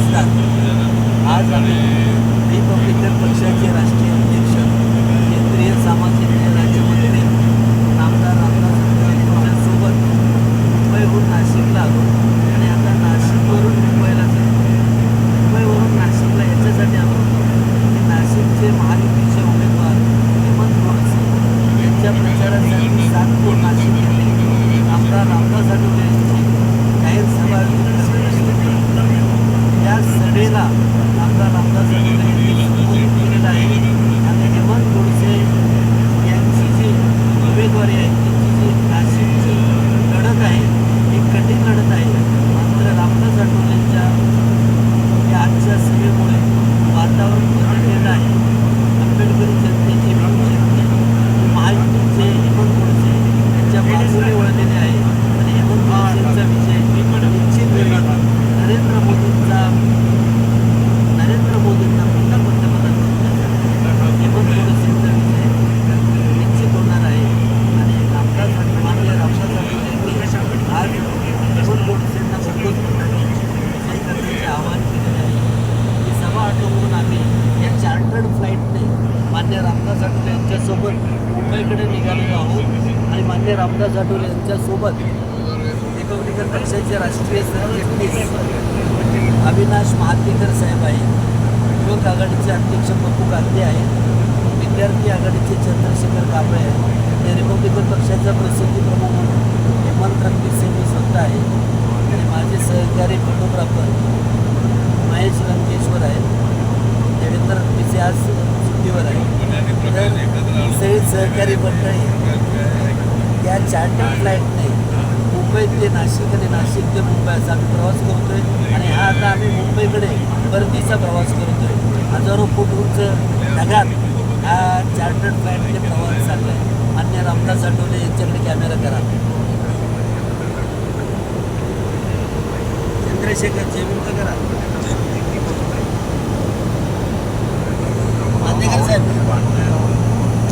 नमस्कार आज आम्ही रिपब्लिकन पक्षाचे राष्ट्रीय अध्यक्ष केंद्रीय सामाजिक न्याय राज्यमंत्री नामदार रामदास यांच्यासोबत मुंबईहून नाशिकला आलो. आणि आता नाशिकवरून मुंबईला जातो मुंबईवरून नाशिकला याच्यासाठी आलो होतो. की नाशिकचे महायुतीचे उमेदवार हेमंत गोडसे यांच्या प्रचारासाठी सातपूर नाशिक येथे आमदार रामदास आठवले आमदार रामदास केलेलं आहे. आणि हेमंत गोडसे यांची जी उमेदवारी आहे त्यांची जी नाशिकची लढत आहे ही कठीण लढत आहे मात्र रामदास आठवलेंच्या या आजच्या सभेमुळे वातावरण बदललेलं आहे आंबेडकरी जनतेची भीम जनते महायुतीचे हेमंत गोडसे यांच्या बाजूने वळलेले आहे आणि हेमंत गोडसेंचा विजय निश्चित होईल नरेंद्र मोदींचा नरेंद्र मोदींना पुन्हा पंतप्रधान करण्यासाठी हेमंत गोडसेंचा विजय निश्चित होणार आहे आणि रामदास आठवले माननीय रामदास आठवले यांनी आज हेमंत गोडसेंना मुंबईत विजय करण्याचे आवाहन केलेले आहे ही सभा आटोपून आम्ही या चार्टर्ड फ्लाईटने मान्य रामदास आठवले यांच्यासोबत मुंबईकडे निघालेलो आहोत. आणि मान्य रामदास आठवले यांच्यासोबत रिपब्लिकन पक्षाचे राष्ट्रीय सरचिटणीस अविनाश महातेकर साहेब आहेत. युवक आघाडीचे अध्यक्ष पप्पू गांधी आहेत. विद्यार्थी आघाडीचे चंद्रशेखर कांबळे आहेत. ते रिपब्लिकन पक्षाचा प्रसिद्धी सहकारी मंडळी या चार्टर फ्लाईटने मुंबई ते नाशिक आणि नाशिक ते मुंबई असा आम्ही प्रवास करतो आहे आणि हा आता आम्ही मुंबईकडे परतीचा प्रवास करतो आहे हजारो फूट उंच ढगात हा चार्टर्ड फ्लाईटने प्रवास चालला आहे मान्य रामदास आठवले यांच्याकडे कॅमेरा करा. चंद्रशेखर जेवण करा.